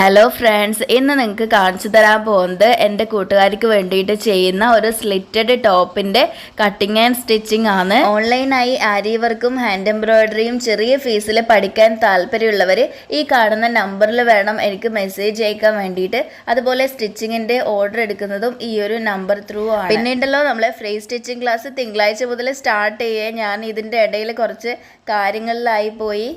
Hello friends ഇന്ന് നിങ്ങൾക്ക് കാണിച്ചു തരാൻ പോകുന്നത് എന്റെ കൂട്ടുകാർക്ക് വേണ്ടിയിട്ട് ചെയ്യുന്ന ഒരു സ്ലിറ്റഡ് ടോപ്പിന്റെ കട്ടിങ് ആൻഡ് സ്റ്റിച്ചിങ് ആണ്. ഓൺലൈനായി ആരി വർക്കും ഹാൻഡ് എംബ്രോയിഡറിയും ചെറിയ ഫീസിൽ പഠിക്കാൻ താല്പര്യമുള്ളവർ ഈ കാണുന്ന നമ്പറിൽ വേണം എനിക്ക് മെസ്സേജ് അയക്കാൻ വേണ്ടിയിട്ട്. അതുപോലെ സ്റ്റിച്ചിങ്ങിന്റെ ഓർഡർ എടുക്കുന്നതും ഈ ഒരു നമ്പർ ത്രൂ ആണ്. പിന്നീടല്ലോ നമ്മളെ ഫ്രീ സ്റ്റിച്ചിങ് ക്ലാസ് തിങ്കളാഴ്ച മുതൽ സ്റ്റാർട്ട് ചെയ്യുക ഞാൻ ഇതിന്റെ ഇടയിൽ കുറച്ച് കാര്യങ്ങളിലായി പോയി.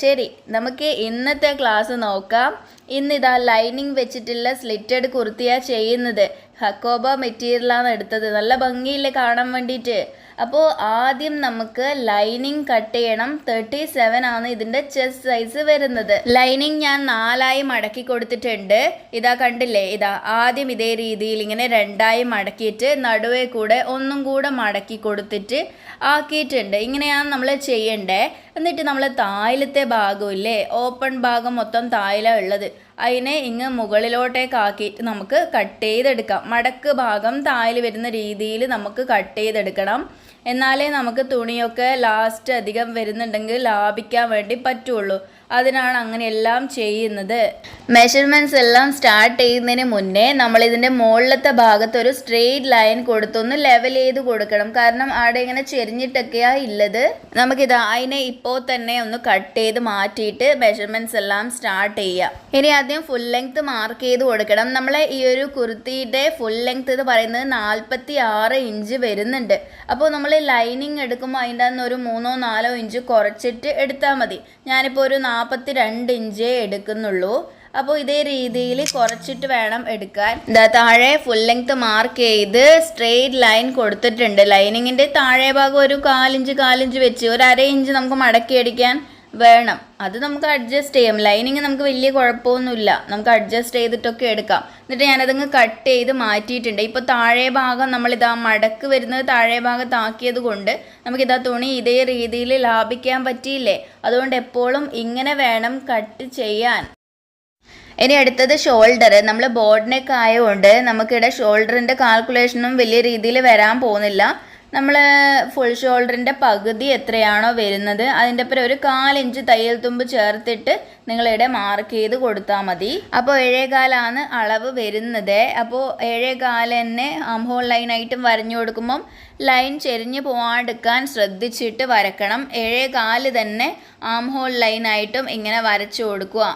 ശരി നമുക്ക് ഇന്നത്തെ ക്ലാസ് നോക്കാം. ഇന്നിതാ ലൈനിങ് വെച്ചിട്ടുള്ള സ്ലിറ്റഡ് കുർത്തിയാണ് ചെയ്യുന്നത്. ഹക്കോബ മെറ്റീരിയലാണ് എടുത്തത്. നല്ല ഭംഗിയില്ലേ കാണാൻ വേണ്ടിയിട്ട്. അപ്പോൾ ആദ്യം നമുക്ക് ലൈനിങ് കട്ട് ചെയ്യണം. തേർട്ടി സെവൻ ആണ് ഇതിന്റെ ചെസ്റ്റ് സൈസ് വരുന്നത്. ലൈനിങ് ഞാൻ നാലായി മടക്കി കൊടുത്തിട്ടുണ്ട്. ഇതാ കണ്ടില്ലേ? ഇതാ ആദ്യം ഇതേ രീതിയിൽ ഇങ്ങനെ രണ്ടായി മടക്കിയിട്ട് നടുവേ കൂടെ ഒന്നും കൂടെ മടക്കി കൊടുത്തിട്ട് ആക്കിയിട്ടുണ്ട്. ഇങ്ങനെയാണ് നമ്മൾ ചെയ്യണ്ടേ. എന്നിട്ട് നമ്മൾ തായിലത്തെ ഭാഗമില്ലേ ഓപ്പൺ ഭാഗം മൊത്തം തായിലാണ് ഉള്ളത്. അതിനെ ഇങ്ങ് മുകളിലോട്ടേക്ക് ആക്കിയിട്ട് നമുക്ക് കട്ട് ചെയ്തെടുക്കാം. മടക്ക് ഭാഗം തായിൽ വരുന്ന രീതിയിൽ നമുക്ക് കട്ട് ചെയ്തെടുക്കണം. എന്നാലേ നമുക്ക് തുണിയൊക്കെ ലാസ്റ്റ് അധികം വരുന്നുണ്ടെങ്കിൽ ലാഭിക്കാൻ വേണ്ടി പറ്റുള്ളൂ. അതിനാണ് അങ്ങനെ എല്ലാം ചെയ്യുന്നത്. മെഷർമെന്റ്സ് എല്ലാം സ്റ്റാർട്ട് ചെയ്യുന്നതിന് മുന്നേ നമ്മൾ ഇതിന്റെ മുകളിലത്തെ ഭാഗത്ത് ഒരു സ്ട്രെയിറ്റ് ലൈൻ കൊടുത്തൊന്ന് ലെവൽ ചെയ്ത് കൊടുക്കണം. കാരണം അവിടെ ഇങ്ങനെ ചെരിഞ്ഞിട്ടൊക്കെയാ ഉള്ളത് നമുക്കിത് അതിനെ ഇപ്പോൾ തന്നെ ഒന്ന് കട്ട് ചെയ്ത് മാറ്റിയിട്ട് മെഷർമെന്റ്സ് എല്ലാം സ്റ്റാർട്ട് ചെയ്യാം. ഇനി ആദ്യം ഫുൾ ലെങ്ത് മാർക്ക് ചെയ്ത് കൊടുക്കണം. നമ്മളെ ഈ ഒരു കുർത്തിയുടെ ഫുൾ ലെങ്ത് എന്ന് പറയുന്നത് നാൽപ്പത്തി ആറ് ഇഞ്ച് വരുന്നുണ്ട്. അപ്പോൾ നമ്മൾ ലൈനിങ് എടുക്കുമ്പോൾ അതിന്റെ ഒരു മൂന്നോ നാലോ ഇഞ്ച് കുറച്ചിട്ട് എടുത്താൽ മതി. ഞാനിപ്പോൾ ഒരു നാൽപ്പത്തി രണ്ട് ഇഞ്ചേ എടുക്കുന്നുള്ളൂ. അപ്പോൾ ഇതേ രീതിയിൽ കുറച്ചിട്ട് വേണം എടുക്കാൻ. ഇതാ താഴെ ഫുൾ ലെങ്ത് മാർക്ക് ചെയ്ത് സ്ട്രെയിറ്റ് ലൈൻ കൊടുത്തിട്ടുണ്ട്. ലൈനിങ്ങിന്റെ താഴെ ഭാഗം ഒരു കാലിഞ്ച് കാലിഞ്ച് വെച്ച് ഒരു അര ഇഞ്ച് നമുക്ക് മടക്കി അടിക്കാൻ വേണം. അത് നമുക്ക് അഡ്ജസ്റ്റ് ചെയ്യാം. ലൈനിങ് നമുക്ക് വലിയ കുഴപ്പമൊന്നുമില്ല. നമുക്ക് അഡ്ജസ്റ്റ് ചെയ്തിട്ടൊക്കെ എടുക്കാം. എന്നിട്ട് ഞാനതങ്ങ് കട്ട് ചെയ്ത് മാറ്റിയിട്ടുണ്ട്. ഇപ്പോൾ താഴെ ഭാഗം നമ്മളിതാ മടക്ക് വരുന്നത് താഴെ ഭാഗത്താക്കിയത് കൊണ്ട് നമുക്കിതാ തുണി ഇതേ രീതിയിൽ ലാഭിക്കാൻ പറ്റിയില്ലേ? അതുകൊണ്ട് എപ്പോഴും ഇങ്ങനെ വേണം കട്ട് ചെയ്യാൻ. ഇനി അടുത്തത് ഷോൾഡർ നമ്മൾ ബോർഡ് നെക്ക് ആയതുകൊണ്ട് നമുക്കിവിടെ ഷോൾഡറിന്റെ കാൽക്കുലേഷനും വലിയ രീതിയിൽ വരാൻ പോകുന്നില്ല. നമ്മൾ ഫുൾ ഷോൾഡറിന്റെ പകുതി എത്രയാണോ വരുന്നത് അതിന്റെ ഒപ്പം ഒരു കാലിഞ്ച് തയ്യൽ തുമ്പ് ചേർത്തിട്ട് നിങ്ങളിവിടെ മാർക്ക് ചെയ്ത് കൊടുത്താൽ മതി. അപ്പോൾ ഏഴേകാലാണ് അളവ് വരുന്നത്. അപ്പോൾ ഏഴേകാൽ തന്നെ ഹോൾ ലൈനായിട്ടും വരഞ്ഞു കൊടുക്കുമ്പം ലൈൻ ചെരിഞ്ഞ് പോവാണ്ടിരിക്കാൻ ശ്രദ്ധിച്ചിട്ട് വരക്കണം. ഏഴേകാൽ തന്നെ ആം ഹോൾ ലൈനായിട്ടും ഇങ്ങനെ വരച്ചു കൊടുക്കുക.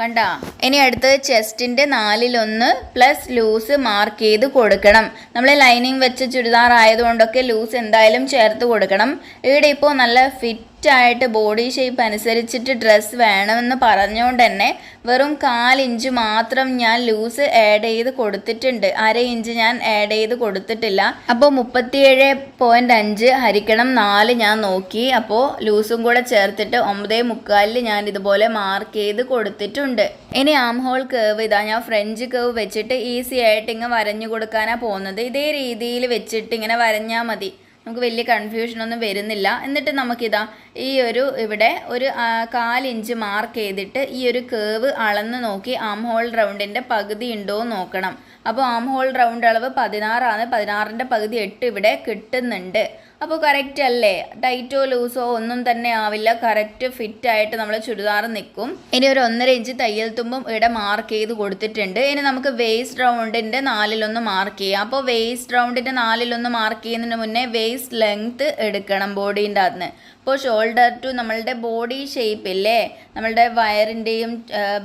കണ്ട? ഇനി അടുത്തത് ചെസ്റ്റിന്റെ നാലിലൊന്ന് പ്ലസ് ലൂസ് മാർക്ക് ചെയ്ത് കൊടുക്കണം. നമ്മൾ ലൈനിങ് വെച്ച് ചുരിദാർ ആയതുകൊണ്ടൊക്കെ ലൂസ് എന്തായാലും ചേർത്ത് കൊടുക്കണം. ഇവിടെ ഇപ്പോൾ നല്ല ഫിറ്റ് ആയിട്ട് ബോഡി ഷേപ്പ് അനുസരിച്ചിട്ട് ഡ്രസ്സ് വേണമെന്ന് പറഞ്ഞുകൊണ്ട് തന്നെ വെറും കാലിഞ്ച് മാത്രം ഞാൻ ലൂസ് ആഡ് ചെയ്ത് കൊടുത്തിട്ടുണ്ട്. അര ഇഞ്ച് ഞാൻ ആഡ് ചെയ്ത് കൊടുത്തിട്ടില്ല. അപ്പോൾ മുപ്പത്തിയേഴ് പോയിന്റ് അഞ്ച് ഹരിക്കണം നാല് ഞാൻ നോക്കി. അപ്പോൾ ലൂസും കൂടെ ചേർത്തിട്ട് ഒമ്പതേ മുക്കാലിൽ ഞാൻ ഇതുപോലെ മാർക്ക് ചെയ്ത് കൊടുത്തിട്ടുണ്ട്. ഇനി ആം ഹോൾ കേവ് ഇതാ ഞാൻ ഫ്രഞ്ച് കേവ് വെച്ചിട്ട് ഈസി ആയിട്ട് ഇങ്ങനെ വരഞ്ഞു കൊടുക്കാനാണ് പോകുന്നത്. ഇതേ രീതിയിൽ വെച്ചിട്ട് ഇങ്ങനെ വരഞ്ഞാൽ മതി. നമുക്ക് വലിയ കൺഫ്യൂഷനൊന്നും വരുന്നില്ല. എന്നിട്ട് നമുക്കിതാ ഈ ഒരു ഇവിടെ ഒരു കാലിഞ്ച് മാർക്ക് ചെയ്തിട്ട് ഈ ഒരു കേവ് അളന്ന് നോക്കി ആം ഹോൾ റൗണ്ടിന്റെ പകുതി ഉണ്ടോ എന്ന് നോക്കണം. അപ്പോൾ ആം ഹോൾ റൗണ്ട് അളവ് പതിനാറാണ്. പതിനാറിന്റെ പകുതി എട്ട് ഇവിടെ കിട്ടുന്നുണ്ട്. അപ്പോൾ കറക്റ്റ് അല്ലേ? ടൈറ്റോ ലൂസോ ഒന്നും തന്നെ ആവില്ല. കറക്റ്റ് ഫിറ്റായിട്ട് നമ്മൾ ചുരിദാർ നിൽക്കും. ഇനി ഒരു ഒന്നര ഇഞ്ച് തയ്യൽ തുമ്പും ഇവിടെ മാർക്ക് ചെയ്ത് കൊടുത്തിട്ടുണ്ട്. ഇനി നമുക്ക് വേസ്റ്റ് റൗണ്ടിന്റെ നാലിലൊന്ന് മാർക്ക് ചെയ്യാം. അപ്പോൾ വേസ്റ്റ് റൗണ്ടിന്റെ നാലിലൊന്ന് മാർക്ക് ചെയ്യുന്നതിന് മുന്നേ വേസ്റ്റ് ലെങ്ത്ത് എടുക്കണം ബോഡീന്റെ അകത്ത്. ഇപ്പോൾ ഷോൾഡർ ടു നമ്മളുടെ ബോഡി ഷേപ്പ് ഇല്ലേ? നമ്മളുടെ വയറിന്റെയും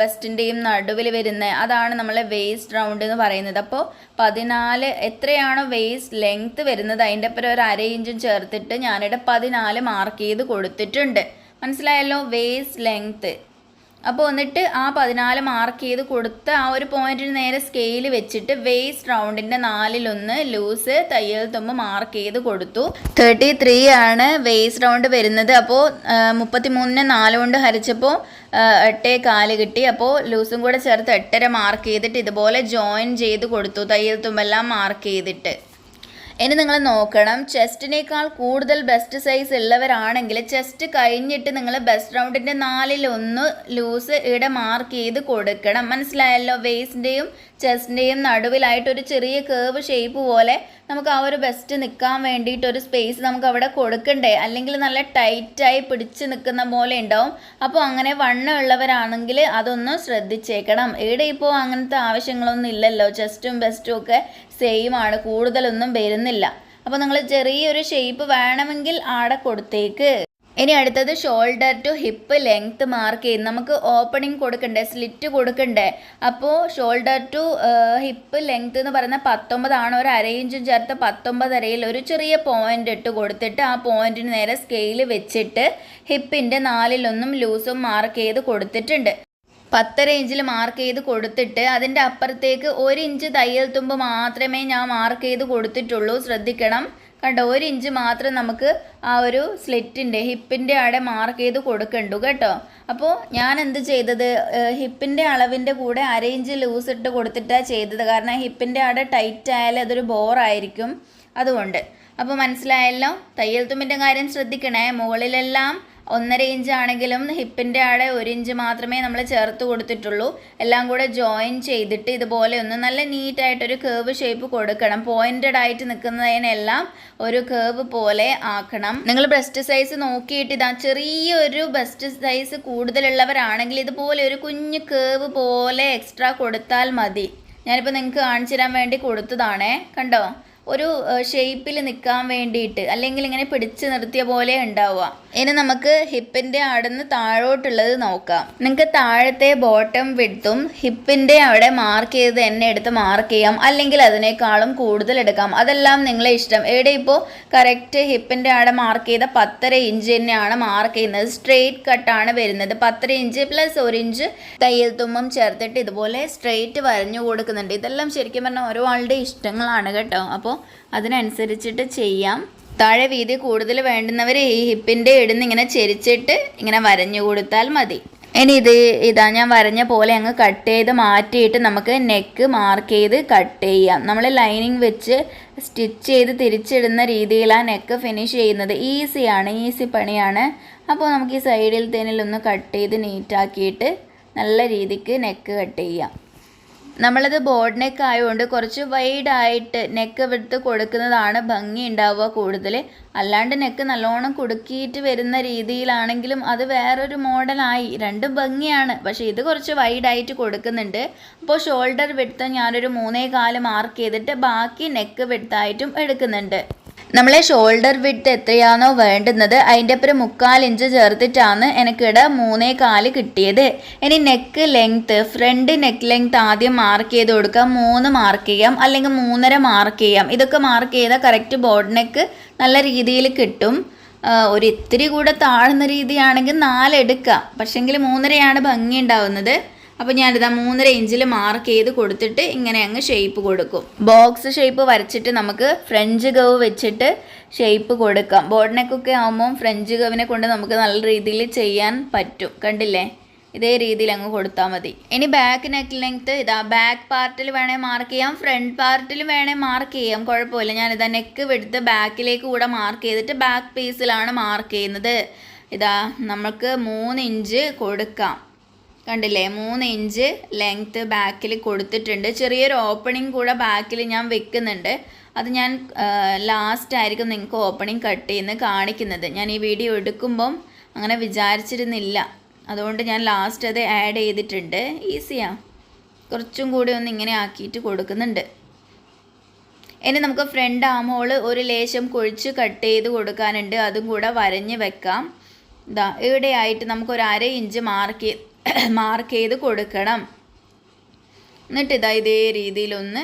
ബസ്റ്റിന്റെയും നടുവിൽ വരുന്ന അതാണ് നമ്മളെ വേസ്റ്റ് റൗണ്ട് എന്ന് പറയുന്നത്. അപ്പോൾ പതിനാല് എത്രയാണോ വേസ്റ്റ് ലെങ്ത്ത് വരുന്നത്? അതിന്റെ ഒപ്പം ഒരു അര ഇഞ്ചും ചേർത്തിട്ട് ഞാനിവിടെ പതിനാല് മാർക്ക് ചെയ്ത് കൊടുത്തിട്ടുണ്ട്. മനസ്സിലായല്ലോ? വേസ്റ്റ് ലെങ്ത് അപ്പോൾ എന്നിട്ട് ആ പതിനാല് മാർക്ക് ചെയ്ത് കൊടുത്ത ആ ഒരു പോയിന്റിന് നേരെ സ്കെയിൽ വെച്ചിട്ട് വേസ്റ്റ് റൗണ്ടിന്റെ നാലിലൊന്ന് ലൂസ് തയ്യൽ തുമ്പ് മാർക്ക് ചെയ്ത് കൊടുത്തു. തേർട്ടി ത്രീ ആണ് വേസ്റ്റ് റൗണ്ട് വരുന്നത്. അപ്പോൾ മുപ്പത്തി മൂന്നിന് നാല് കൊണ്ട് ഹരിച്ചപ്പോൾ എട്ടേ കാൽ കിട്ടി. അപ്പോൾ ലൂസും കൂടെ ചേർത്ത് എട്ടര മാർക്ക് ചെയ്തിട്ട് ഇതുപോലെ ജോയിൻ ചെയ്ത് കൊടുത്തു തയ്യൽ തുമ്പെല്ലാം മാർക്ക് ചെയ്തിട്ട്. ഇനി നിങ്ങൾ നോക്കണം. ചെസ്റ്റിനേക്കാൾ കൂടുതൽ ബെസ്റ്റ് സൈസ് ഉള്ളവരാണെങ്കിൽ ചെസ്റ്റ് കഴിഞ്ഞിട്ട് നിങ്ങൾ ബെസ്റ്റ് റൗണ്ടിന്റെ നാലിലൊന്ന് ലൂസ് ഇവിടെ മാർക്ക് ചെയ്ത് കൊടുക്കണം. മനസ്സിലായല്ലോ? വേസ്റ്റിന്റെയും ചെസ്റ്റിന്റെയും നടുവിലായിട്ട് ഒരു ചെറിയ കേവ് ഷേപ്പ് പോലെ നമുക്ക് ആ ഒരു ബെസ്റ്റ് നിൽക്കാൻ വേണ്ടിയിട്ട് ഒരു സ്പേസ് നമുക്ക് അവിടെ കൊടുക്കണ്ടേ? അല്ലെങ്കിൽ നല്ല ടൈറ്റായി പിടിച്ച് നിൽക്കുന്ന പോലെ ഉണ്ടാവും. അപ്പോൾ അങ്ങനെ വണ്ണം ഉള്ളവരാണെങ്കിൽ അതൊന്ന് ശ്രദ്ധിച്ചേക്കണം. ഇവിടെ ഇപ്പോൾ അങ്ങനത്തെ ആവശ്യങ്ങളൊന്നും ഇല്ലല്ലോ. ചെസ്റ്റും ബെസ്റ്റും ഒക്കെ സെയിം ആണ്. കൂടുതലൊന്നും വരുന്നില്ല. അപ്പോൾ നിങ്ങൾ ചെറിയൊരു ഷേപ്പ് വേണമെങ്കിൽ ആടെ കൊടുത്തേക്ക്. ഇനി അടുത്തത് shoulder to hip length mark ചെയ്യും നമുക്ക് ഓപ്പണിംഗ് കൊടുക്കണ്ടേ? സ്ലിറ്റ് കൊടുക്കണ്ടേ? അപ്പോൾ ഷോൾഡർ ടു ഹിപ്പ് ലെങ്ത് എന്ന് പറയുന്ന പത്തൊമ്പതാണ് ഒരു അര ഇഞ്ചും ചേർത്ത് പത്തൊമ്പത് അരയിൽ ഒരു ചെറിയ പോയിന്റ് ഇട്ട് കൊടുത്തിട്ട് ആ പോയിന്റിന് നേരെ സ്കെയിൽ വെച്ചിട്ട് ഹിപ്പിന്റെ നാലിലൊന്നും ലൂസും മാർക്ക് ചെയ്ത് കൊടുത്തിട്ടുണ്ട്. പത്തര റേഞ്ചിൽ മാർക്ക് ചെയ്ത് കൊടുത്തിട്ട് അതിന്റെ അപ്പുറത്തേക്ക് ഒരു ഇഞ്ച് തയ്യൽ തുമ്പ് മാത്രമേ ഞാൻ മാർക്ക് ചെയ്ത് കൊടുത്തിട്ടുള്ളൂ. ശ്രദ്ധിക്കണം. കണ്ടോ ഒരു ഇഞ്ച് മാത്രം നമുക്ക് ആ ഒരു സ്ലിറ്റിന്റെ ഹിപ്പിന്റെ അവിടെ മാർക്ക് ചെയ്ത് കൊടുക്കണ്ടു കേട്ടോ. അപ്പോൾ ഞാൻ എന്ത് ചെയ്തത്? ഹിപ്പിന്റെ അളവിന്റെ കൂടെ അര ഇഞ്ച് ലൂസ് ഇട്ട് കൊടുത്തിട്ടാണ് ചെയ്തത്. കാരണം ഹിപ്പിന്റെ അവിടെ ടൈറ്റ് ആയാലും അതൊരു ബോറായിരിക്കും അതുകൊണ്ട്. അപ്പോൾ മനസ്സിലായല്ലോ? തയ്യൽ തുമ്പിന്റെ കാര്യം ശ്രദ്ധിക്കണേ. മുകളിലെല്ലാം ഒന്നര ഇഞ്ച് ആണെങ്കിലും ഹിപ്പിന്റെ ആടെ ഒരു ഇഞ്ച് മാത്രമേ നമ്മൾ ചേർത്ത് കൊടുത്തിട്ടുള്ളൂ. എല്ലാം കൂടെ ജോയിൻ ചെയ്തിട്ട് ഇതുപോലെ ഒന്ന് നല്ല നീറ്റായിട്ടൊരു കേവ് ഷേപ്പ് കൊടുക്കണം. പോയിന്റഡ് ആയിട്ട് നിൽക്കുന്നതിനെല്ലാം ഒരു കേവ് പോലെ ആക്കണം. നിങ്ങൾ ബ്രസ്റ്റ് സൈസ് നോക്കിയിട്ട് ഇതാ ചെറിയൊരു ബ്രസ്റ്റ് സൈസ് കൂടുതലുള്ളവരാണെങ്കിൽ ഇതുപോലെ ഒരു കുഞ്ഞു കേവ് പോലെ എക്സ്ട്രാ കൊടുത്താൽ മതി. ഞാനിപ്പോൾ നിങ്ങൾക്ക് കാണിച്ചു തരാൻ വേണ്ടി കൊടുത്തതാണേ. കണ്ടോ? ഒരു ഷേപ്പിൽ നിൽക്കാൻ വേണ്ടിയിട്ട് അല്ലെങ്കിൽ ഇങ്ങനെ പിടിച്ചു നിർത്തിയ പോലെ ഉണ്ടാവുക. ഇനി നമുക്ക് ഹിപ്പിന്റെ അവിടുന്ന് താഴോട്ടുള്ളത് നോക്കാം. നിങ്ങൾക്ക് താഴത്തെ ബോട്ടം വിടുത്തും ഹിപ്പിന്റെ അവിടെ മാർക്ക് ചെയ്ത് തന്നെ എടുത്ത് മാർക്ക് ചെയ്യാം. അല്ലെങ്കിൽ അതിനേക്കാളും കൂടുതൽ എടുക്കാം. അതെല്ലാം നിങ്ങളെ ഇഷ്ടം. എവിടെ ഇപ്പോൾ കറക്റ്റ് ഹിപ്പിന്റെ അവിടെ മാർക്ക് ചെയ്ത പത്തര ഇഞ്ച് തന്നെയാണ് മാർക്ക് ചെയ്യുന്നത്. സ്ട്രെയിറ്റ് കട്ടാണ് വരുന്നത്. പത്തര ഇഞ്ച് പ്ലസ് ഒരു ഇഞ്ച് തയ്യൽ തുമ്പം ചേർത്തിട്ട് ഇതുപോലെ സ്ട്രെയിറ്റ് വരഞ്ഞു കൊടുക്കുന്നുണ്ട്. ഇതെല്ലാം ശരിക്കും പറഞ്ഞാൽ ഓരോ ആളുടെ ഇഷ്ടങ്ങളാണ് കേട്ടോ. അപ്പോൾ അതിനനുസരിച്ചിട്ട് ചെയ്യാം. താഴെ വീതി കൂടുതൽ വേണ്ടുന്നവർ ഈ ഹിപ്പിന്റെ ഇടുന്ന് ഇങ്ങനെ ചെരിച്ചിട്ട് ഇങ്ങനെ വരഞ്ഞു കൊടുത്താൽ മതി. ഇനി ഇത് ഇതാ ഞാൻ വരഞ്ഞ പോലെ അങ്ങ് കട്ട് ചെയ്ത് മാറ്റിയിട്ട് നമുക്ക് നെക്ക് മാർക്ക് ചെയ്ത് കട്ട് ചെയ്യാം. നമ്മൾ ലൈനിങ് വെച്ച് സ്റ്റിച്ച് ചെയ്ത് തിരിച്ചിടുന്ന രീതിയിലാണ് നെക്ക് ഫിനിഷ് ചെയ്യുന്നത്. ഈസിയാണ് ഈസി പണിയാണ്. അപ്പോൾ നമുക്ക് ഈ സൈഡിൽ തേനിലൊന്ന് കട്ട് ചെയ്ത് നീറ്റാക്കിയിട്ട് നല്ല രീതിക്ക് നെക്ക് കട്ട് ചെയ്യാം. നമ്മളത് ബോർഡ് നെക്ക് ആയതുകൊണ്ട് കുറച്ച് വൈഡായിട്ട് നെക്ക് വിടുത്ത് കൊടുക്കുന്നതാണ് ഭംഗി ഉണ്ടാവുക കൂടുതൽ അല്ലാണ്ട് നെക്ക് നല്ലോണം കുടുക്കിയിട്ട് വരുന്ന രീതിയിലാണെങ്കിലും അത് വേറൊരു മോഡലായി. രണ്ടും ഭംഗിയാണ്. പക്ഷേ ഇത് കുറച്ച് വൈഡായിട്ട് കൊടുക്കുന്നുണ്ട്. അപ്പോൾ ഷോൾഡർ വിടുത്ത് ഞാനൊരു മൂന്നേ കാൽ മാർക്ക് ചെയ്തിട്ട് ബാക്കി നെക്ക് വിടുത്തായിട്ടും എടുക്കുന്നുണ്ട്. നമ്മളെ ഷോൾഡർ വിഡ്ത്ത് എത്രയാണോ വേണ്ടുന്നത് അതിന്റെ അപ്പുറം മുക്കാൽ ഇഞ്ച് ചേർത്തിട്ടാണ് എനിക്കിടെ മൂന്നേ കാൽ കിട്ടിയത്. ഇനി neck length front neck length ആദ്യം മാർക്ക് ചെയ്ത് കൊടുക്കാം മൂന്ന് മാർക്ക് ചെയ്യാം അല്ലെങ്കിൽ മൂന്നര മാർക്ക് ചെയ്യാം. ഇതൊക്കെ മാർക്ക് ചെയ്താൽ കറക്റ്റ് ബോർഡ് നെക്ക് നല്ല രീതിയിൽ കിട്ടും. ഒരു ഇത്തിരി കൂടെ താഴ്ന്ന രീതിയാണെങ്കിൽ നാലെടുക്കാം പക്ഷെങ്കിൽ മൂന്നരയാണ് ഭംഗി ഉണ്ടാവുന്നത്. അപ്പോൾ ഞാനിതാ മൂന്നര ഇഞ്ചിൽ മാർക്ക് ചെയ്ത് കൊടുത്തിട്ട് ഇങ്ങനെ അങ്ങ് ഷേപ്പ് കൊടുക്കും. ബോക്സ് ഷേപ്പ് വരച്ചിട്ട് നമുക്ക് ഫ്രഞ്ച് ഗവ് വെച്ചിട്ട് ഷേപ്പ് കൊടുക്കാം. ബോർഡ് നെക്കൊക്കെ ആകുമ്പം ഫ്രഞ്ച് ഗവിനെ കൊണ്ട് നമുക്ക് നല്ല രീതിയിൽ ചെയ്യാൻ പറ്റും. കണ്ടില്ലേ? ഇതേ രീതിയിൽ അങ്ങ് കൊടുത്താൽ മതി. ഇനി ബാക്ക് നെക്ക് ലെങ്ത്ത് ഇതാ ബാക്ക് പാർട്ടിൽ വേണേൽ മാർക്ക് ചെയ്യാം. ഫ്രണ്ട് പാർട്ടിൽ വേണേൽ മാർക്ക് ചെയ്യാം. കുഴപ്പമില്ല. ഞാനിതാ നെക്ക് വെടുത്ത് ബാക്കിലേക്ക് കൂടെ മാർക്ക് ചെയ്തിട്ട് ബാക്ക് പീസിലാണ് മാർക്ക് ചെയ്യുന്നത്. ഇതാ നമുക്ക് മൂന്ന് ഇഞ്ച് കൊടുക്കാം. കണ്ടില്ലേ മൂന്ന് ഇഞ്ച് ലെങ്ത്ത് ബാക്കിൽ കൊടുത്തിട്ടുണ്ട്. ചെറിയൊരു ഓപ്പണിംഗ് കൂടെ ബാക്കിൽ ഞാൻ വെക്കുന്നുണ്ട്. അത് ഞാൻ ലാസ്റ്റ് ആയിരിക്കും നിങ്ങൾക്ക് ഓപ്പണിംഗ് കട്ട് ചെയ്യുന്നത് കാണിക്കുന്നത്. ഞാൻ ഈ വീഡിയോ എടുക്കുമ്പം അങ്ങനെ വിചാരിച്ചിരുന്നില്ല. അതുകൊണ്ട് ഞാൻ ലാസ്റ്റ് അത് ആഡ് ചെയ്തിട്ടുണ്ട്. ഈസിയാണ് കുറച്ചും കൂടി ഒന്ന് ഇങ്ങനെ ആക്കിയിട്ട് കൊടുക്കുന്നുണ്ട്. ഇനി നമുക്ക് ഫ്രണ്ട് ആം ഹോൾ ഒരു ലേശം കൊഴിച്ച് കട്ട് ചെയ്ത് കൊടുക്കാനുണ്ട്. അതും കൂടെ വരഞ്ഞ് വെക്കാം. ഇതാ ഇവിടെയായിട്ട് നമുക്കൊരു അര ഇഞ്ച് മാർക്ക് മാർക്ക് ചെയ്ത് കൊടുക്കണം. എന്നിട്ട് ഇതാ ഇതേ രീതിയിലൊന്ന്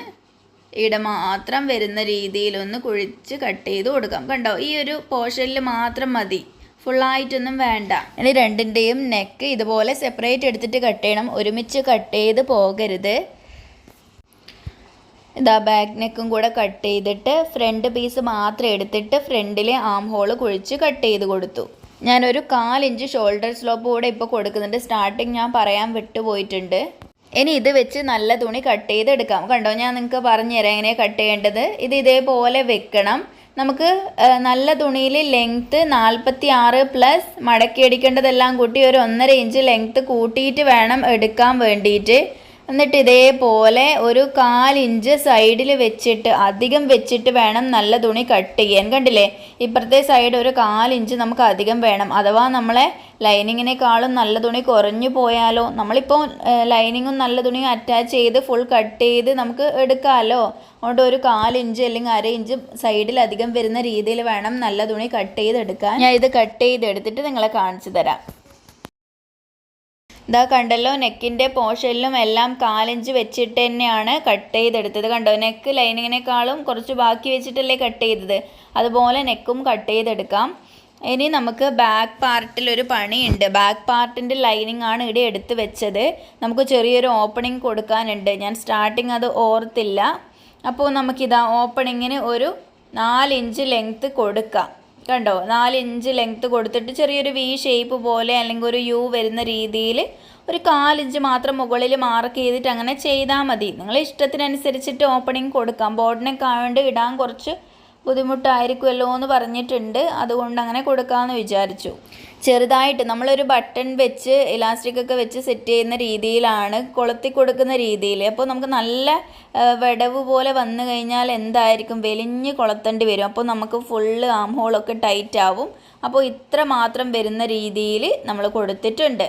ഇവിടെ മാത്രം വരുന്ന രീതിയിലൊന്ന് കുഴിച്ച് കട്ട് ചെയ്ത് കൊടുക്കാം. കണ്ടോ? ഈ ഒരു പോർഷനിൽ മാത്രം മതി. ഫുള്ളായിട്ടൊന്നും വേണ്ട. ഇനി രണ്ടിന്റെയും നെക്ക് ഇതുപോലെ സെപ്പറേറ്റ് എടുത്തിട്ട് കട്ട് ചെയ്യണം. ഒരുമിച്ച് കട്ട് ചെയ്ത് പോകരുത്. ഇതാ ബാക്ക് നെക്കും കൂടെ കട്ട് ചെയ്തിട്ട് ഫ്രണ്ട് പീസ് മാത്രം എടുത്തിട്ട് ഫ്രണ്ടിലെ ആം ഹോൾ കുഴിച്ച് കട്ട് ചെയ്ത് കൊടുത്തു. ഞാനൊരു കാലിഞ്ച് ഷോൾഡർ സ്ലോപ്പ് കൂടെ ഇപ്പോൾ കൊടുക്കുന്നുണ്ട്. സ്റ്റാർട്ടിങ് ഞാൻ പറയാൻ വിട്ടുപോയിട്ടുണ്ട്. ഇനി ഇത് വെച്ച് നല്ല തുണി കട്ട് ചെയ്തെടുക്കാം. കണ്ടോ? ഞാൻ നിങ്ങൾക്ക് പറഞ്ഞുതരാം എങ്ങനെ കട്ട് ചെയ്യേണ്ടത്. ഇത് ഇതേപോലെ വെക്കണം. നമുക്ക് നല്ല തുണിയിൽ ലെങ്ത്ത് നാൽപ്പത്തി ആറ് പ്ലസ് മടക്കി അടിക്കേണ്ടതെല്ലാം കൂട്ടി ഒരു ഒന്നര ഇഞ്ച് ലെങ്ത്ത് കൂട്ടിയിട്ട് വേണം എടുക്കാൻ വേണ്ടിയിട്ട്. എന്നിട്ട് ഇതേപോലെ ഒരു കാലിഞ്ച് സൈഡിൽ വെച്ചിട്ട് അധികം വെച്ചിട്ട് വേണം നല്ല തുണി കട്ട് ചെയ്യാൻ. കണ്ടില്ലേ? ഇപ്പുറത്തെ സൈഡ് ഒരു കാലിഞ്ച് നമുക്ക് അധികം വേണം. അഥവാ നമ്മളെ ലൈനിങ്ങിനേക്കാളും നല്ല തുണി കുറഞ്ഞു പോയാലോ നമ്മളിപ്പോൾ ലൈനിങ്ങും നല്ല തുണിയും അറ്റാച്ച് ചെയ്ത് ഫുൾ കട്ട് ചെയ്ത് നമുക്ക് എടുക്കാമല്ലോ അതുകൊണ്ട് ഒരു കാലിഞ്ച് അല്ലെങ്കിൽ അര ഇഞ്ച് സൈഡിൽ അധികം വരുന്ന രീതിയിൽ വേണം നല്ല തുണി കട്ട് ചെയ്തെടുക്കാൻ. ഞാൻ ഇത് കട്ട് ചെയ്തെടുത്തിട്ട് നിങ്ങളെ കാണിച്ചു തരാം. ഇതാ കണ്ടല്ലോ നെക്കിന്റെ പോഷനിലും എല്ലാം കാലഞ്ച് വെച്ചിട്ട് തന്നെയാണ് കട്ട് ചെയ്തെടുത്തത്. കണ്ടോ നെക്ക് ലൈനിങ്ങിനേക്കാളും കുറച്ച് ബാക്കി വെച്ചിട്ടല്ലേ കട്ട് ചെയ്തത്. അതുപോലെ നെക്കും കട്ട് ചെയ്തെടുക്കാം. ഇനി നമുക്ക് ബാക്ക് പാർട്ടിൽ ഒരു പണിയുണ്ട്. ബാക്ക് പാർട്ടിന്റെ ലൈനിങ് ആണ് ഇവിടെ എടുത്ത് വെച്ചത്. നമുക്ക് ചെറിയൊരു ഓപ്പണിംഗ് കൊടുക്കാനുണ്ട്. ഞാൻ സ്റ്റാർട്ടിങ് അത് ഓർത്തില്ല. അപ്പോൾ നമുക്കിതാ ഓപ്പണിങ്ങിന് ഒരു നാലിഞ്ച് ലെങ്ത്ത് കൊടുക്കാം. കണ്ടോ? നാല് ഇഞ്ച് ലെങ്ത്ത് കൊടുത്തിട്ട് ചെറിയൊരു വി ഷേപ്പ് പോലെ അല്ലെങ്കിൽ ഒരു യു വരുന്ന രീതിയിൽ ഒരു കാലിഞ്ച് മാത്രം മുകളിൽ മാർക്ക് ചെയ്തിട്ട് അങ്ങനെ ചെയ്താൽ മതി. നിങ്ങൾ ഇഷ്ടത്തിനനുസരിച്ചിട്ട് ഓപ്പണിങ് കൊടുക്കാം. ബോർഡിനെ ആയതുകൊണ്ട് ഇടാൻ കുറച്ച് ബുദ്ധിമുട്ടായിരിക്കുമല്ലോ എന്ന് പറഞ്ഞിട്ടുണ്ട്. അതുകൊണ്ട് അങ്ങനെ കൊടുക്കാമെന്ന് വിചാരിച്ചു. ചെറുതായിട്ട് നമ്മളൊരു ബട്ടൺ വെച്ച് ഇലാസ്റ്റിക് ഒക്കെ വെച്ച് സെറ്റ് ചെയ്യുന്ന രീതിയിലാണ് കൊളുത്തി കൊടുക്കുന്ന രീതിയിൽ. അപ്പോൾ നമുക്ക് നല്ല വിടവ് പോലെ വന്നു കഴിഞ്ഞാൽ എന്തായിരിക്കും? വെലിഞ്ഞ് കൊളത്തേണ്ടി വരും. അപ്പോൾ നമുക്ക് ഫുള്ള് ആം ഹോളൊക്കെ ടൈറ്റ് ആവും. അപ്പോൾ ഇത്ര മാത്രം വരുന്ന രീതിയിൽ നമ്മൾ കൊടുത്തിട്ടുണ്ട്.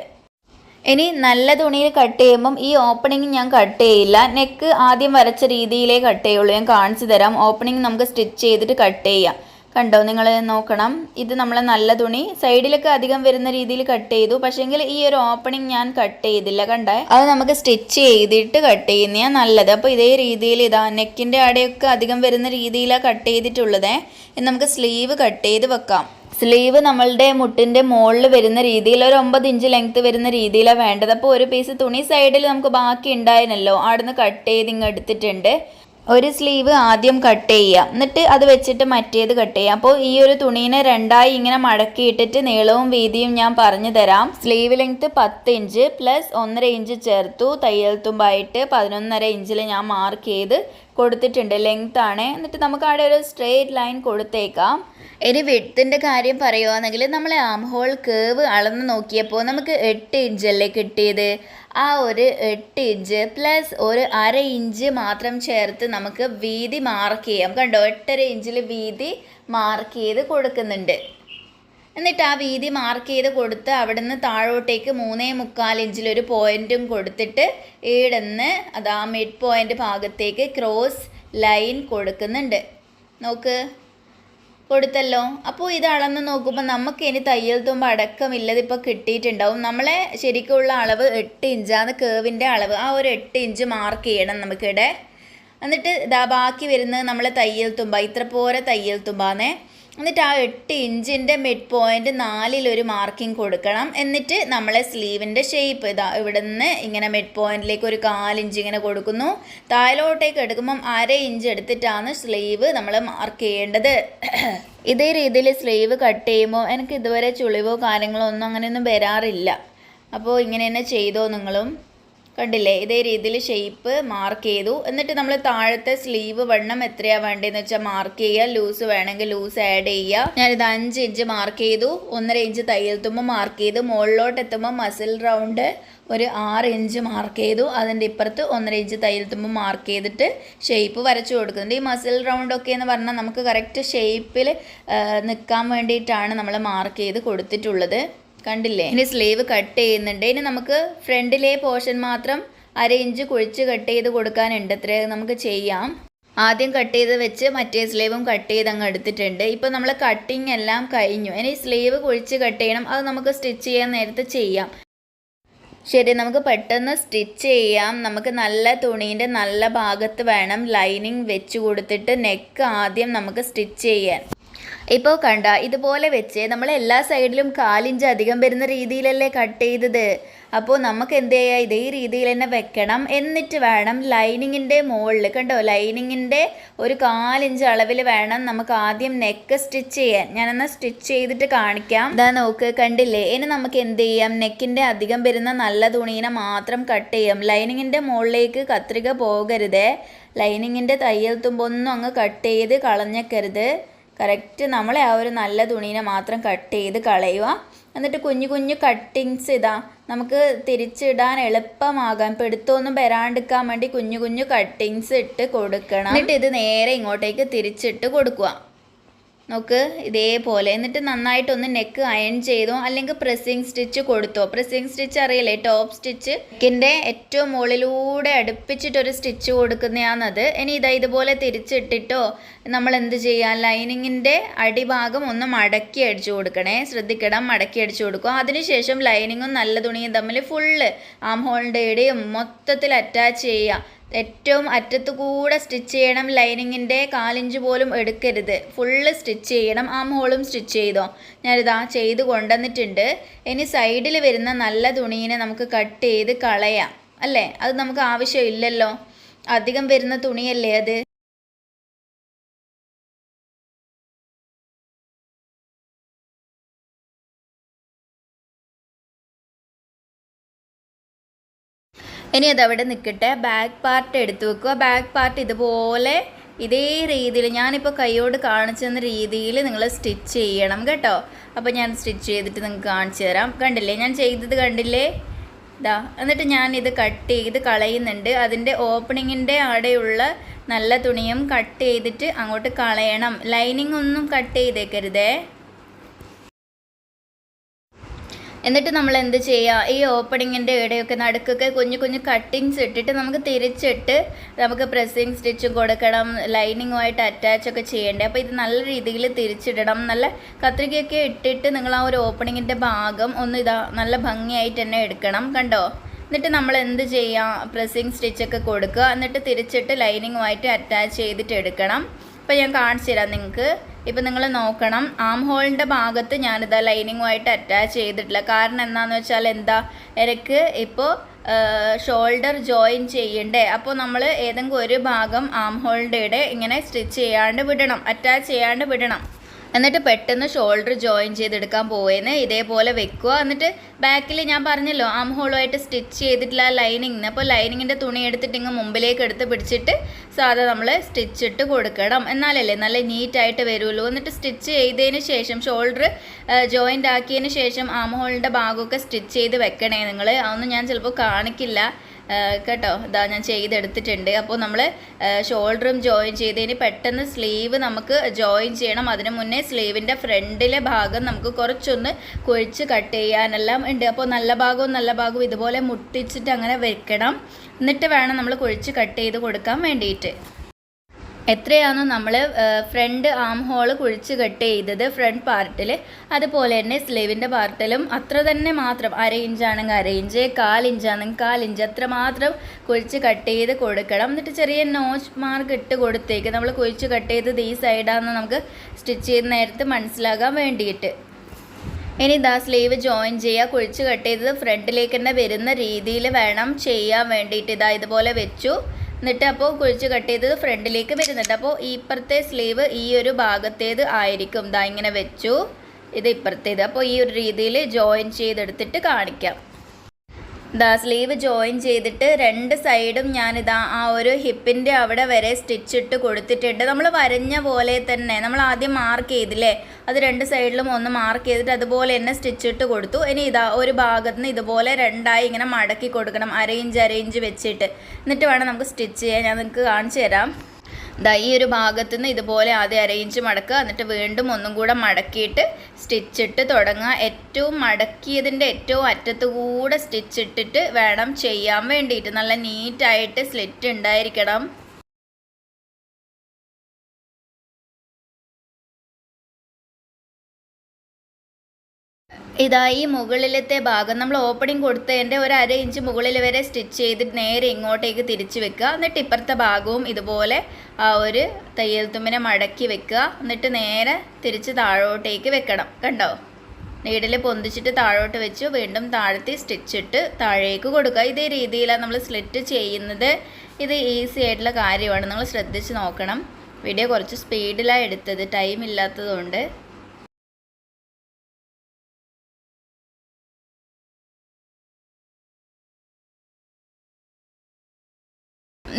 ഇനി നല്ല തുണിയിൽ കട്ട് ചെയ്യുമ്പം ഈ ഓപ്പണിംഗ് ഞാൻ കട്ട് ചെയ്യില്ല. നെക്ക് ആദ്യം വരച്ച രീതിയിലേ കട്ട് ചെയ്യുള്ളൂ. ഞാൻ കാണിച്ചു തരാം. ഓപ്പണിംഗ് നമുക്ക് സ്റ്റിച്ച് ചെയ്തിട്ട് കട്ട് ചെയ്യാം. കണ്ടോ നിങ്ങൾ നോക്കണം. ഇത് നമ്മളെ നല്ല തുണി. സൈഡിലൊക്കെ അധികം വരുന്ന രീതിയിൽ കട്ട് ചെയ്തു. പക്ഷേങ്കിൽ ഈ ഒരു ഓപ്പണിങ് ഞാൻ കട്ട് ചെയ്തില്ല കണ്ടേ? അത് നമുക്ക് സ്റ്റിച്ച് ചെയ്തിട്ട് കട്ട് ചെയ്യുന്നതാണ് നല്ലത്. അപ്പോൾ ഇതേ രീതിയിൽ ഇതാ നെക്കിന്റെ അടയൊക്കെ അധികം വരുന്ന രീതിയിലാണ് കട്ട് ചെയ്തിട്ടുള്ളത്. ഇനി നമുക്ക് സ്ലീവ് കട്ട് ചെയ്ത് വെക്കാം. സ്ലീവ് നമ്മളുടെ മുട്ടിന്റെ മുകളിൽ വരുന്ന രീതിയിൽ ഒരു ഒമ്പത് ഇഞ്ച് ലെങ്ത് വരുന്ന രീതിയിലാണ് വേണ്ടത്. അപ്പോൾ ഒരു പീസ് തുണി സൈഡിൽ നമുക്ക് ബാക്കി ഉണ്ടായിരുന്നല്ലോ അവിടുന്ന് കട്ട് ചെയ്ത് ഇങ്ങ് എടുത്തിട്ടുണ്ട്. ഒരു സ്ലീവ് ആദ്യം കട്ട് ചെയ്യുക. എന്നിട്ട് അത് വെച്ചിട്ട് മറ്റേത് കട്ട് ചെയ്യുക. അപ്പോൾ ഈ ഒരു തുണീനെ രണ്ടായി ഇങ്ങനെ മടക്കി ഇട്ടിട്ട് നീളവും വീതിയും ഞാൻ പറഞ്ഞു തരാം. സ്ലീവ് ലെങ്ത് പത്ത് ഇഞ്ച് പ്ലസ് ഒന്നര ഇഞ്ച് ചേർത്തു. തയ്യൽ തുമ്പായിട്ട് പതിനൊന്നര ഇഞ്ചിൽ ഞാൻ മാർക്ക് ചെയ്ത് കൊടുത്തിട്ടുണ്ട്. ലെങ്ത് ആണ്. എന്നിട്ട് നമുക്ക് അവിടെ ഒരു സ്ട്രെയിറ്റ് ലൈൻ കൊടുത്തേക്കാം. ഇനി വിഡ്ത്തിന്റെ കാര്യം പറയുവാണെങ്കിൽ നമ്മൾ ആം ഹോൾ കേവ് അളന്ന് നോക്കിയപ്പോൾ നമുക്ക് എട്ട് ഇഞ്ചല്ലേ കിട്ടിയത്? ആ ഒരു എട്ട് ഇഞ്ച് പ്ലസ് ഒരു അര ഇഞ്ച് മാത്രം ചേർത്ത് നമുക്ക് വീതി മാർക്ക് ചെയ്യാം. കണ്ടോ? എട്ടര ഇഞ്ചിൽ വീതി മാർക്ക് ചെയ്ത് കൊടുക്കുന്നുണ്ട്. എന്നിട്ട് ആ വീതി മാർക്ക് ചെയ്ത് കൊടുത്ത് അവിടുന്ന് താഴോട്ടേക്ക് മൂന്നേ മുക്കാൽ ഇഞ്ചിലൊരു പോയിന്റും കൊടുത്തിട്ട് ഈടുന്ന് അത് ആ മിഡ് പോയിന്റ് ഭാഗത്തേക്ക് ക്രോസ് ലൈൻ കൊടുക്കുന്നുണ്ട്. നോക്ക്. കൊടുത്തല്ലോ. അപ്പോൾ ഇത് അളന്ന് നോക്കുമ്പോൾ നമുക്ക് ഇനി തയ്യൽ തുമ്പ് അടക്കമില്ലത് ഇപ്പോൾ കിട്ടിയിട്ടുണ്ടാവും. നമ്മളെ ശരിക്കുള്ള അളവ് എട്ട് ഇഞ്ചാണ് കേവിന്റെ അളവ് ആ ഒരു എട്ട് ഇഞ്ച് മാർക്ക് ചെയ്യണം നമുക്കിവിടെ. എന്നിട്ട് ഇതാ ബാക്കി വരുന്നത് നമ്മളെ തയ്യൽ തുമ്പ ഇത്ര പോരെ തയ്യൽ തുമ്പാന്നേ. എന്നിട്ട് ആ എട്ട് ഇഞ്ചിന്റെ മിഡ് പോയിന്റ് നാലിലൊരു മാർക്കിംഗ് കൊടുക്കണം. എന്നിട്ട് നമ്മളെ സ്ലീവിന്റെ ഷേപ്പ് ഇതാ ഇവിടെ നിന്ന് ഇങ്ങനെ മിഡ് പോയിന്റിലേക്ക് ഒരു കാലിഞ്ച് ഇങ്ങനെ കൊടുക്കുന്നു. താഴോട്ടേക്ക് എടുക്കുമ്പം അര ഇഞ്ച് എടുത്തിട്ടാണ് സ്ലീവ് നമ്മൾ മാർക്ക് ചെയ്യേണ്ടത്. ഇതേ രീതിയിൽ സ്ലീവ് കട്ട് ചെയ്യുമ്പോൾ എനിക്ക് ഇതുവരെ ചുളിവോ കാര്യങ്ങളോ ഒന്നും അങ്ങനെയൊന്നും വരാറില്ല. അപ്പോൾ ഇങ്ങനെ തന്നെ ചെയ്തോ നിങ്ങളും. കണ്ടില്ലേ? ഇതേ രീതിയിൽ ഷേപ്പ് മാർക്ക് ചെയ്തു. എന്നിട്ട് നമ്മൾ താഴത്തെ സ്ലീവ് വണ്ണം എത്രയാണ് വേണ്ടതെന്ന് വെച്ചാൽ മാർക്ക് ചെയ്യുക. ലൂസ് വേണമെങ്കിൽ ലൂസ് ആഡ് ചെയ്യുക. ഞാനിത് അഞ്ച് ഇഞ്ച് മാർക്ക് ചെയ്തു. ഒന്നര ഇഞ്ച് തയ്യൽ മാർക്ക് ചെയ്തു. മുകളിലോട്ട് എത്തുമ്പോൾ മസിൽ റൗണ്ട് ഒരു ആറ് ഇഞ്ച് മാർക്ക് ചെയ്തു. അതിന്റെ ഇപ്പുറത്ത് ഒന്നര ഇഞ്ച് തയ്യൽ മാർക്ക് ചെയ്തിട്ട് ഷേപ്പ് വരച്ചു കൊടുക്കുന്നുണ്ട്. ഈ മസിൽ റൗണ്ട് ഒക്കെ എന്ന് പറഞ്ഞാൽ നമുക്ക് കറക്റ്റ് ഷേപ്പിൽ നിൽക്കാൻ വേണ്ടിയിട്ടാണ് നമ്മൾ മാർക്ക് ചെയ്ത് കൊടുത്തിട്ടുള്ളത്. കണ്ടില്ലേ? ഇനി സ്ലീവ് കട്ട് ചെയ്യുന്നുണ്ട്. ഇനി നമുക്ക് ഫ്രണ്ടിലെ പോർഷൻ മാത്രം അര ഇഞ്ച് കുഴിച്ച് കട്ട് ചെയ്ത് കൊടുക്കാനുണ്ട്. അത്ര നമുക്ക് ചെയ്യാം. ആദ്യം കട്ട് ചെയ്ത് വെച്ച് മറ്റേ സ്ലീവും കട്ട് ചെയ്ത് അങ്ങ് എടുത്തിട്ടുണ്ട്. ഇപ്പോൾ നമ്മൾ കട്ടിങ് എല്ലാം കഴിഞ്ഞു. ഇനി സ്ലീവ് കുഴിച്ച് കട്ട് ചെയ്യണം. അത് നമുക്ക് സ്റ്റിച്ച് ചെയ്യാൻ നേരത്തെ ചെയ്യാം. ശരി നമുക്ക് പെട്ടെന്ന് സ്റ്റിച്ച് ചെയ്യാം. നമുക്ക് നല്ല തുണീന്റെ നല്ല ഭാഗത്ത് വേണം ലൈനിങ് വെച്ച് കൊടുത്തിട്ട് നെക്ക് ആദ്യം നമുക്ക് സ്റ്റിച്ച് ചെയ്യാൻ. ഇപ്പോൾ കണ്ട ഇതുപോലെ വെച്ച് നമ്മൾ എല്ലാ സൈഡിലും കാലിഞ്ച് അധികം വരുന്ന രീതിയിലല്ലേ കട്ട് ചെയ്തത്. അപ്പോൾ നമുക്ക് എന്ത് ചെയ്യുക ഇതേ രീതിയിൽ തന്നെ വെക്കണം. എന്നിട്ട് വേണം ലൈനിങ്ങിന്റെ മുകളിൽ കണ്ടോ? ലൈനിങ്ങിന്റെ ഒരു കാലിഞ്ച് അളവിൽ വേണം നമുക്ക് ആദ്യം നെക്ക് സ്റ്റിച്ച് ചെയ്യാൻ. ഞാനെന്നാൽ സ്റ്റിച്ച് ചെയ്തിട്ട് കാണിക്കാം. ഇതാ നോക്ക് കണ്ടില്ലേ? ഇനി നമുക്ക് എന്ത് ചെയ്യാം? നെക്കിന്റെ അധികം വരുന്ന നല്ല തുണീനെ മാത്രം കട്ട് ചെയ്യാം. ലൈനിങ്ങിന്റെ മുകളിലേക്ക് കത്രിക പോകരുത്. ലൈനിങ്ങിന്റെ തയ്യൽ തുമ്പൊന്നും അങ്ങ് കട്ട് ചെയ്ത് കളഞ്ഞേക്കരുത്. കറക്റ്റ് നമ്മളെ ആ ഒരു നല്ല തുണീനെ മാത്രം കട്ട് ചെയ്ത് കളയുക. എന്നിട്ട് കുഞ്ഞു കുഞ്ഞു കട്ടിങ്സ് ഇതാ. നമുക്ക് തിരിച്ചിടാൻ എളുപ്പമാകാൻ പെടുത്തൊന്നും വരാണ്ടിരിക്കാൻ വേണ്ടി കുഞ്ഞു കുഞ്ഞു കട്ടിങ്സ് ഇട്ട് കൊടുക്കണം. എന്നിട്ട് ഇത് നേരെ ഇങ്ങോട്ടേക്ക് തിരിച്ചിട്ട് കൊടുക്കുക. നോക്ക് ഇതേപോലെ. എന്നിട്ട് നന്നായിട്ടൊന്ന് നെക്ക് അയൺ ചെയ്തോ അല്ലെങ്കിൽ പ്രസ്സിങ് സ്റ്റിച്ച് കൊടുത്തോ. പ്രസ്സിങ് സ്റ്റിച്ച് അറിയില്ലേ? ടോപ്പ് സ്റ്റിച്ച് നെക്കിന്റെ ഏറ്റവും മുകളിലൂടെ അടുപ്പിച്ചിട്ടൊരു സ്റ്റിച്ച് കൊടുക്കുന്നതാണത് ഇനി ഇതാ ഇതുപോലെ തിരിച്ചിട്ടിട്ടോ നമ്മൾ എന്ത് ചെയ്യാം? ലൈനിങ്ങിന്റെ അടിഭാഗം ഒന്ന് മടക്കി അടിച്ചു കൊടുക്കണേ. ശ്രദ്ധിക്കണം മടക്കി അടിച്ചു കൊടുക്കുക. അതിനുശേഷം ലൈനിങ്ങും നല്ല തുണിയും തമ്മിൽ ഫുള്ള് ആം ഹോളിന്റെ ഇടയും മൊത്തത്തിൽ അറ്റാച്ച് ചെയ്യുക. ഏറ്റവും അറ്റത്ത് കൂടെ സ്റ്റിച്ച് ചെയ്യണം ലൈനിങ്ങിന്റെ കാലിഞ്ച് പോലും എടുക്കരുത്. ഫുള്ള് സ്റ്റിച്ച് ചെയ്യണം ആ മോളും സ്റ്റിച്ച് ചെയ്തോ. ഞാനിതാ ചെയ്ത് കൊണ്ടുവന്നിട്ടുണ്ട്. ഇനി സൈഡിൽ വരുന്ന നല്ല തുണീനെ നമുക്ക് കട്ട് ചെയ്ത് കളയാം. അല്ലേ? അത് നമുക്ക് ആവശ്യമില്ലല്ലോ. അധികം വരുന്ന തുണിയല്ലേ അത്? ഇനി അതവിടെ നിൽക്കട്ടെ ബാക്ക് പാർട്ട് എടുത്തു വെക്കുക. ബാക്ക് പാർട്ട് ഇതുപോലെ ഇതേ രീതിയിൽ ഞാനിപ്പോൾ കൈയോട് കാണിച്ചു തന്ന രീതിയിൽ നിങ്ങൾ സ്റ്റിച്ച് ചെയ്യണം കേട്ടോ. അപ്പോൾ ഞാൻ സ്റ്റിച്ച് ചെയ്തിട്ട് നിങ്ങൾക്ക് കാണിച്ചു തരാം. കണ്ടില്ലേ? ഞാൻ ചെയ്തത് കണ്ടില്ലേ? ഇതാ എന്നിട്ട് ഞാൻ ഇത് കട്ട് ചെയ്ത് കളയുന്നുണ്ട്. അതിന്റെ ഓപ്പണിങ്ങിന്റെ അവിടെയുള്ള നല്ല തുണിയും കട്ട് ചെയ്തിട്ട് അങ്ങോട്ട് കളയണം. ലൈനിങ് ഒന്നും കട്ട് ചെയ്തേക്കരുതേ. എന്നിട്ട് നമ്മൾ എന്ത് ചെയ്യുക ഈ ഓപ്പണിങ്ങിന്റെ ഇടയൊക്കെ നടുക്കൊക്കെ കുഞ്ഞു കുഞ്ഞു കട്ടിങ്സ് ഇട്ടിട്ട് നമുക്ക് തിരിച്ചിട്ട് നമുക്ക് പ്രസ്സിങ് സ്റ്റിച്ചും കൊടുക്കണം ലൈനിങ്ങുമായിട്ട് അറ്റാച്ച് ഒക്കെ അപ്പോൾ ഇത് നല്ല രീതിയിൽ തിരിച്ചിടണം. നല്ല കത്രികയൊക്കെ ഇട്ടിട്ട് നിങ്ങൾ ആ ഒരു ഓപ്പണിങ്ങിന്റെ ഭാഗം ഒന്ന് ഇതാ നല്ല ഭംഗിയായിട്ട് തന്നെ എടുക്കണം കണ്ടോ? എന്നിട്ട് നമ്മൾ എന്ത് ചെയ്യാം പ്രസ്സിങ് സ്റ്റിച്ചൊക്കെ കൊടുക്കുക. എന്നിട്ട് തിരിച്ചിട്ട് ലൈനിങ്ങുമായിട്ട് അറ്റാച്ച് ചെയ്തിട്ട് എടുക്കണം. അപ്പോൾ ഞാൻ കാണിച്ചു തരാം നിങ്ങൾക്ക്. ഇപ്പം നിങ്ങൾ നോക്കണം. ആം ഹോളിന്റെ ഭാഗത്ത് ഞാനിതാ ലൈനിങ്ങുമായിട്ട് അറ്റാച്ച് ചെയ്തിട്ടില്ല. കാരണം എന്താണെന്ന് വെച്ചാൽ എന്താ എനിക്ക് ഇപ്പോൾ ഷോൾഡർ ജോയിൻ ചെയ്യണ്ടേ. അപ്പോൾ നമ്മൾ ഏതെങ്കിലും ഒരു ഭാഗം ആം ഹോളിന്റെ ഇങ്ങനെ സ്റ്റിച്ച് ചെയ്യാണ്ട് വിടണം. അറ്റാച്ച് ചെയ്യാണ്ട് വിടണം. എന്നിട്ട് പെട്ടെന്ന് ഷോൾഡർ ജോയിൻ ചെയ്തെടുക്കാൻ പോവേന്ന് ഇതേപോലെ വെക്കുക എന്നിട്ട് ബാക്കിൽ ഞാൻ പറഞ്ഞല്ലോ ആം ഹോളുമായിട്ട് സ്റ്റിച്ച് ചെയ്തിട്ടില്ല ലൈനിങ് അപ്പോൾ ലൈനിങ്ങിന്റെ തുണി എടുത്തിട്ട് ഇങ്ങ് മുമ്പിലേക്ക് എടുത്ത് പിടിച്ചിട്ട് സാധാ നമ്മൾ സ്റ്റിച്ച് ഇട്ട് കൊടുക്കണം. എന്നാലല്ലേ നല്ല നീറ്റായിട്ട് വരുള്ളൂ. എന്നിട്ട് സ്റ്റിച്ച് ചെയ്തതിന് ശേഷം ഷോൾഡർ ജോയിന്റ് ആക്കിയതിന് ശേഷം ആം ഹോളിന്റെ ഭാഗമൊക്കെ സ്റ്റിച്ച് ചെയ്ത് വെക്കണേ നിങ്ങൾ അതൊന്നും ഞാൻ ചിലപ്പോൾ കാണിക്കില്ല. കേട്ടോ ഇതാ ഞാൻ ചെയ്തെടുത്തിട്ടുണ്ട്. അപ്പോൾ നമ്മൾ ഷോൾഡറും ജോയിൻ ചെയ്തതിന് പെട്ടെന്ന് സ്ലീവ് നമുക്ക് ജോയിൻ ചെയ്യണം. അതിന് മുന്നേ സ്ലീവിന്റെ ഫ്രണ്ടിലെ ഭാഗം നമുക്ക് കുറച്ചൊന്ന് കുഴിച്ച് കട്ട് ചെയ്യാനെല്ലാം ഉണ്ട്. അപ്പോൾ നല്ല ഭാഗവും നല്ല ഭാഗവും ഇതുപോലെ മുട്ടിച്ചിട്ട് അങ്ങനെ വെക്കണം. എന്നിട്ട് വേണം നമ്മൾ കുഴിച്ച് കട്ട് ചെയ്ത് കൊടുക്കാൻ വേണ്ടിയിട്ട്. എത്രയാണോ നമ്മൾ ഫ്രണ്ട് ആം ഹോൾ കുഴിച്ച് കട്ട് ചെയ്തത് ഫ്രണ്ട് പാർട്ടിൽ അതുപോലെ തന്നെ സ്ലീവിന്റെ പാർട്ടിലും അത്ര തന്നെ മാത്രം അര ഇഞ്ചാണെങ്കിൽ അര ഇഞ്ച് കാൽ ഇഞ്ചാണെങ്കിൽ കാൽ ഇഞ്ച് അത്ര മാത്രം കുഴിച്ച് കട്ട് ചെയ്ത് കൊടുക്കണം. എന്നിട്ട് ചെറിയ നോച്ച് മാർക്ക് ഇട്ട് കൊടുത്തേക്ക്. നമ്മൾ കുഴിച്ച് കട്ട് ചെയ്തത് ഈ സൈഡാണെന്ന് നമുക്ക് സ്റ്റിച്ച് ചെയ്യുന്ന നേരത്ത് മനസ്സിലാകാൻ വേണ്ടിയിട്ട്. ഇനി ഇതാ സ്ലീവ് ജോയിൻ ചെയ്യുക. കുഴിച്ച് കട്ട് ചെയ്തത് ഫ്രണ്ടിലേക്ക് തന്നെ വരുന്ന രീതിയിൽ വേണം ചെയ്യാൻ വേണ്ടിയിട്ട്. ഇതാ ഇതുപോലെ വെച്ചു. എന്നിട്ട് അപ്പോൾ കുഴിച്ച് കട്ട് ചെയ്തത് ഫ്രണ്ടിലേക്ക് വരുന്നുണ്ട്. അപ്പോൾ ഇപ്പുറത്തെ സ്ലീവ് ഈ ഒരു ഭാഗത്തേത് ആയിരിക്കും. ഇതാ ഇങ്ങനെ വെച്ചു. ഇത് ഇപ്പുറത്തേത്. അപ്പോൾ ഈ ഒരു രീതിയിൽ ജോയിൻ ചെയ്തെടുത്തിട്ട് കാണിക്കാം. ദാ സ്ലീവ് ജോയിൻ ചെയ്തിട്ട് രണ്ട് സൈഡും ഞാനിതാ ആ ഒരു ഹിപ്പിന്റെ അവിടെ വരെ സ്റ്റിച്ച് ഇട്ട് കൊടുത്തിട്ടുണ്ട്. നമ്മൾ വരഞ്ഞ പോലെ തന്നെ നമ്മൾ ആദ്യം മാർക്ക് ചെയ്തില്ലേ? അത് രണ്ട് സൈഡിലും ഒന്ന് മാർക്ക് ചെയ്തിട്ട് അതുപോലെ തന്നെ സ്റ്റിച്ച് ഇട്ട് കൊടുത്തു. ഇനി ഇതാ ഒരു ഭാഗത്ത് നിന്ന് ഇതുപോലെ രണ്ടായി ഇങ്ങനെ മടക്കി കൊടുക്കണം അരേഞ്ച് അരേഞ്ച് വെച്ചിട്ട്. എന്നിട്ട് വേണം നമുക്ക് സ്റ്റിച്ച് ചെയ്യാൻ. ഞാൻ നിങ്ങൾക്ക് കാണിച്ചു തരാം. ദാ ഈ ഒരു ഭാഗത്തു നിന്ന് ഇതുപോലെ ആദ്യം അരയിഞ്ച് മടക്കുക. എന്നിട്ട് വീണ്ടും ഒന്നും കൂടെ മടക്കിയിട്ട് സ്റ്റിച്ചിട്ട് തുടങ്ങുക. ഏറ്റവും മടക്കിയതിന്റെ ഏറ്റവും അറ്റത്ത് കൂടെ സ്റ്റിച്ച് ഇട്ടിട്ട് വേണം ചെയ്യാൻ വേണ്ടിയിട്ട്. നല്ല നീറ്റായിട്ട് സ്ലിറ്റ് ഉണ്ടായിരിക്കണം. ഇതാ ഈ മുകളിലത്തെ ഭാഗം. നമ്മൾ ഓപ്പണിംഗ് കൊടുത്തതിന്റെ ഒരു അര ഇഞ്ച് മുകളിൽ വരെ സ്റ്റിച്ച് ചെയ്തിട്ട് നേരെ ഇങ്ങോട്ടേക്ക് തിരിച്ച് വെക്കുക. എന്നിട്ട് ഇപ്പുറത്തെ ഭാഗവും ഇതുപോലെ ആ ഒരു തയ്യൽ തുമ്പിനെ മടക്കി വെക്കുക. എന്നിട്ട് നേരെ തിരിച്ച് താഴോട്ടേക്ക് വെക്കണം. കണ്ടോ? നീഡിൽ പൊന്തിച്ചിട്ട് താഴോട്ട് വെച്ചു. വീണ്ടും താഴ്ത്തി സ്റ്റിച്ചിട്ട് താഴേക്ക് കൊടുക്കുക. ഇതേ രീതിയിലാണ് നമ്മൾ സ്ലിറ്റ് ചെയ്യുന്നത്. ഇത് ഈസി ആയിട്ടുള്ള കാര്യമാണ്. നിങ്ങൾ ശ്രദ്ധിച്ച് നോക്കണം. വീഡിയോ കുറച്ച് സ്പീഡിലാണ് എടുത്തത്. ടൈം ഇല്ലാത്തതുകൊണ്ട്.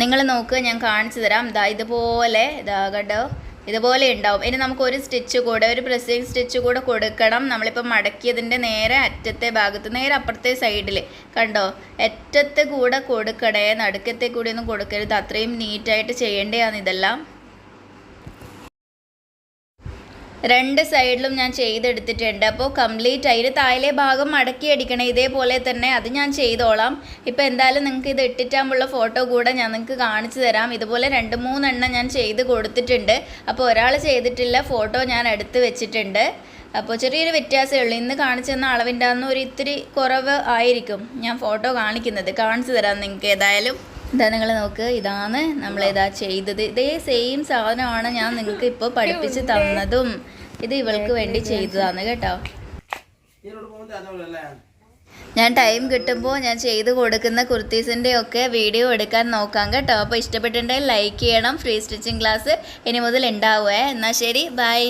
നിങ്ങൾ നോക്കുക ഞാൻ കാണിച്ചു തരാം. ഇതാ ഇതുപോലെ ഇതാ കേട്ടോ ഇതുപോലെ ഉണ്ടാവും. ഇനി നമുക്ക് ഒരു സ്റ്റിച്ച് കൂടെ ഒരു പ്രസിംഗ് സ്റ്റിച്ച് കൂടെ കൊടുക്കണം. നമ്മളിപ്പോൾ മടക്കിയതിന്റെ നേരെ അറ്റത്തെ ഭാഗത്ത് നേരെ അപ്പുറത്തെ സൈഡിൽ കണ്ടോ? അറ്റത്തെ കൂടെ കൊടുക്കണേ നടുക്കത്തെ കൂടി ഒന്നും കൊടുക്കരുത്. അത്രയും നീറ്റായിട്ട് ചെയ്യേണ്ടതാണ് ഇതെല്ലാം. രണ്ട് സൈഡിലും ഞാൻ ചെയ്തെടുത്തിട്ടുണ്ട്. അപ്പോൾ കംപ്ലീറ്റ് അതിൽ താഴെ ഭാഗം മടക്കി അടിക്കണം. ഇതേപോലെ തന്നെ അത് ഞാൻ ചെയ്തോളാം. ഇപ്പോൾ എന്തായാലും നിങ്ങൾക്ക് ഇത് ഇട്ടിട്ടാകുമ്പോൾ ഫോട്ടോ കൂടെ ഞാൻ നിങ്ങൾക്ക് കാണിച്ചു തരാം. ഇതുപോലെ രണ്ട് മൂന്നെണ്ണം ഞാൻ ചെയ്ത് കൊടുത്തിട്ടുണ്ട്. അപ്പോൾ ഒരാൾ ചെയ്തിട്ടില്ല. ഫോട്ടോ ഞാൻ എടുത്ത് വെച്ചിട്ടുണ്ട്. അപ്പോൾ ചെറിയൊരു വ്യത്യാസമേ ഉള്ളൂ. ഇന്ന് കാണിച്ചു തന്ന അളവിന്റെ ഒരു ഇത്തിരി കുറവ് ആയിരിക്കും ഞാൻ ഫോട്ടോ കാണിക്കുന്നത്. കാണിച്ചു തരാം നിങ്ങൾക്ക് ഏതായാലും. ഇതാ നിങ്ങൾ നോക്ക്. ഇതാണ് ഇതാ ചെയ്തത്. ഇതേ സെയിം സാധനമാണ് ഞാൻ നിങ്ങൾക്ക് ഇപ്പോൾ പഠിപ്പിച്ച് തന്നതും. ഇത് ഇവൾക്ക് വേണ്ടി ചെയ്തതാണ് കേട്ടോ. ഞാൻ ടൈം കിട്ടുമ്പോൾ ഞാൻ ചെയ്ത് കൊടുക്കുന്ന കുർത്തീസിന്റെ ഒക്കെ വീഡിയോ എടുക്കാൻ നോക്കാം കേട്ടോ. അപ്പോൾ ഇഷ്ടപ്പെട്ടിട്ടുണ്ടെങ്കിൽ ലൈക്ക് ചെയ്യണം. ഫ്രീ സ്റ്റിച്ചിങ് ക്ലാസ് ഇനി മുതൽ ഉണ്ടാവുമേ എന്നാൽ ശരി. ബൈ